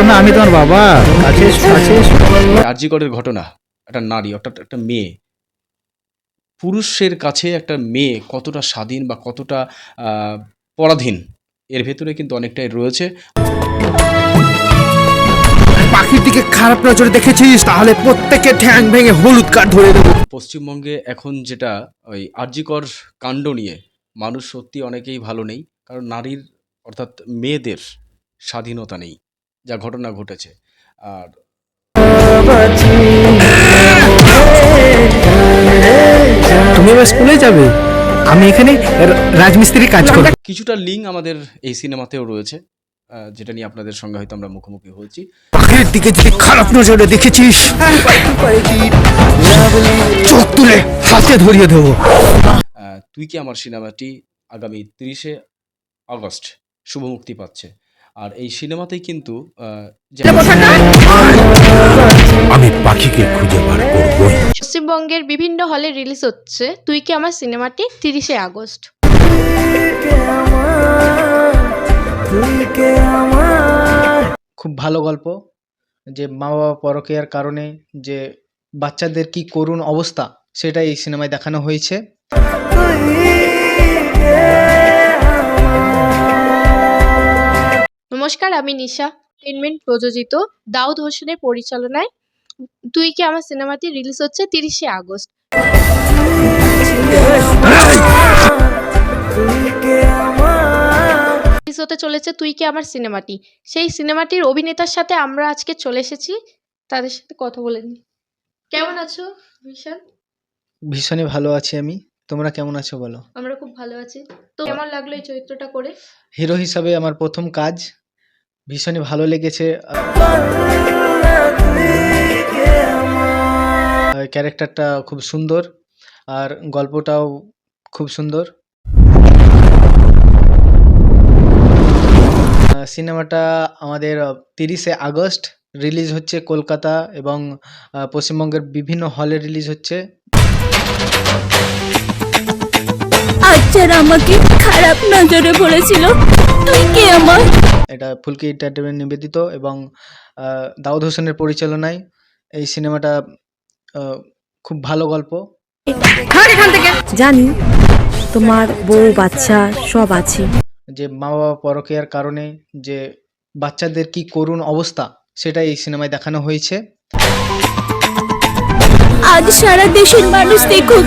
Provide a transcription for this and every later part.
করো না আমি তোমার বাবা। কাছে কাছে এসো ঘটনা একটা নারী অর্থাৎ একটা মেয়ে। পুরুষের কাছে একটা মেয়ে কতটা স্বাধীন বা কতটা পরাধীন এর ভেতরে কিন্তু অনেকটাই রয়েছে। পাখির দিকে খারাপ নজরে দেখেছিস? তাহলে প্রত্যেকে ঠ্যাং ভেঙে হলুদ কার্ড ধরে দেবো। পশ্চিমবঙ্গে এখন যেটা ওই আরজিকর কাণ্ড নিয়ে মানুষ সত্যি অনেকেই ভালো নেই কারণ নারীর অর্থাৎ মেয়েদের স্বাধীনতা নেই। যা ঘটনা ঘটেছে। আর তুমি এবার স্কুলে যাবে। আমি এখানে র- রাজমিস্ত্রির কাজ করব কিছুটা লিঙ্ক আমাদের এই সিনেমাতেও রয়েছে যেটা নিয়ে আপনাদের সঙ্গে হয়তো আমরা মুখোমুখি হয়েছি। পাখির দিকে যদি খারাপ নজরে দেখেছিস চোখ তুলে হাতে ধরিয়ে দেবো। তুই কি আমার সিনেমাটি আগামী তিরিশে আগস্ট শুভ মুক্তি পাচ্ছে? আর এই সিনেমাতেই কিন্তু আমি পাখিকে খুঁজে বার করবই। পশ্চিমবঙ্গের বিভিন্ন হলে রিলিজ হচ্ছে তুই কি আমার সিনেমাটি? তিরিশে আগস্ট। খুব ভালো গল্প যে মা বাবা পরকেয়ার কারণে যে বাচ্চাদের কি করুণ অবস্থা সেটা এই সিনেমায় দেখানো হয়েছে। নমস্কার আমি নিশা এন্টারটেনমেন্ট প্রযোজিত দাউদ হোসেনের পরিচালনায়। তুই কি আমার সিনেমাটি রিলিজ হচ্ছে তিরিশে আগস্ট? হতে চলেছে তুই কি আমার সিনেমাটি? সেই সিনেমাটির অভিনেতার সাথে আমরা আজকে চলে এসেছি। তাদের সাথে কথা বলে নিই কেমন আছো ভীষণ? ভীষণই ভালো আছি আমি। তোমরা কেমন আছো বলো? আমরা খুব ভালো আছি। তো কেমন লাগল এই চরিত্রটা করে? হিরো হিসাবে আমার প্রথম কাজ। ভীষণই ভালো লেগেছে। ক্যারেক্টারটা খুব সুন্দর, আর গল্পটাও খুব সুন্দর। সিনেমাটা আমাদের তিরিশে আগস্ট রিলিজ হচ্ছে কলকাতা এবং পশ্চিমবঙ্গের বিভিন্ন হলে রিলিজ হচ্ছে। যারা আমাকে খারাপ নজরে বলেছিল। তুই কে আমার? এটা ফুলকি এন্টারটেনমেন্ট নিবেদিত এবং আহ, দাউদ হোসেনের পরিচালনায় এই সিনেমাটা আহ, খুব ভালো গল্প। জানি তোমার বউ বাচ্চা সব আছে। যে মা বাবা পরকীয়ার কারণে যে বাচ্চাদের কি করুণ অবস্থা সেটা এই সিনেমায় দেখানো হয়েছে। আজ সারা দেশের মানুষ দেখুক।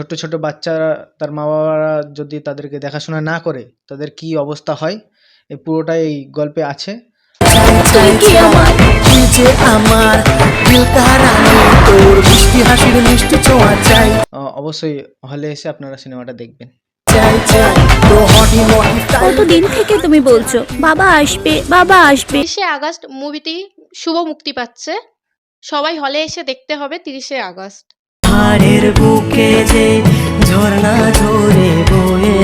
ছোট্ট ছোট বাচ্চারা তার মা বাবারা যদি তাদেরকে দেখাশোনা না করে তাদের কি অবস্থা হয়? এই পুরোটাই এই গল্পে আছে। অবশ্যই হলে এসে আপনারা সিনেমাটা দেখবেন। কতদিন থেকে তুমি বলছো বাবা আসবে বাবা আসবে? তিরিশে আগস্ট মুভিটি শুভ মুক্তি পাচ্ছে। সবাই হলে এসে দেখতে হবে তিরিশে আগস্ট। বুকে যে ঝর্ণা ঝরে বয়ে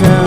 যায়।